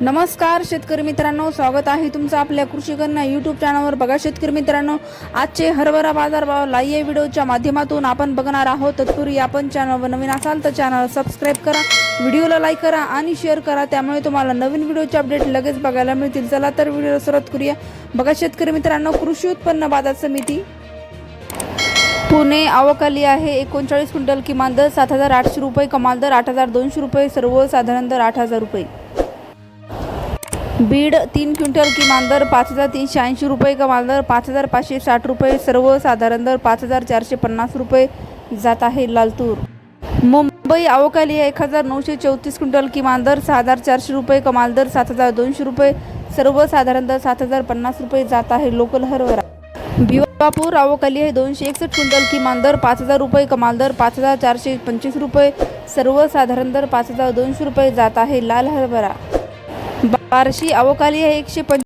नमस्कार शेतकरी मित्रांनो. स्वागत आहे तुमचं आपल्या कृषी यूट्यूब चॅनलवर बघा शेतकरी मित्रांनो आजचे हरभरा बाजारभाव लाईव्ह व्हिडिओच्या माध्यमातून आपण बघणार आहोत. तत्पूर्वी आपण चॅनलवर नवीन असाल तर चॅनल सबस्क्राईब करा व्हिडिओला लाईक करा आणि शेअर करा. त्यामुळे तुम्हाला नवीन व्हिडिओचे अपडेट लगेच बघायला मिळतील. चला तर व्हिडिओला सुरुवात करूया. बघा शेतकरी मित्रांनो कृषी उत्पन्न बाजार समिती पुणे आवकाली आहे. एकोणचाळीस क्विंटल किमान दर सात हजार आठशे रुपये कमाल दर आठ हजार दोनशे रुपये सर्वसाधारण दर आठ हजार रुपये. बीड तीन क्विंटल किमान दर पाच हजार तीनशे ऐंशी रुपये कमाल दर पाच हजार पाचशे साठ रुपये सर्वसाधारण दर पाच हजार चारशे पन्नास रुपये जात आहे लालतूर. मुंबई अवकाली आहे एक हजार नऊशे चौतीस क्विंटल किमान दर सहा हजार चारशे रुपये कमाल दर सात हजार दोनशे रुपये सर्वसाधारण दर सात हजार पन्नास रुपये जात आहे लोकल हरभरा. भिवापूर अवकाली आहे दोनशे एकसष्ट क्विंटल किमान दर पाच हजार रुपये कमाल दर पाच हजार चारशे पंचवीस रुपये सर्वसाधारण दर पाच हजार दोनशे रुपये जात आहे लाल हरभरा. बार्शी अवकाली आहे एकशे पंच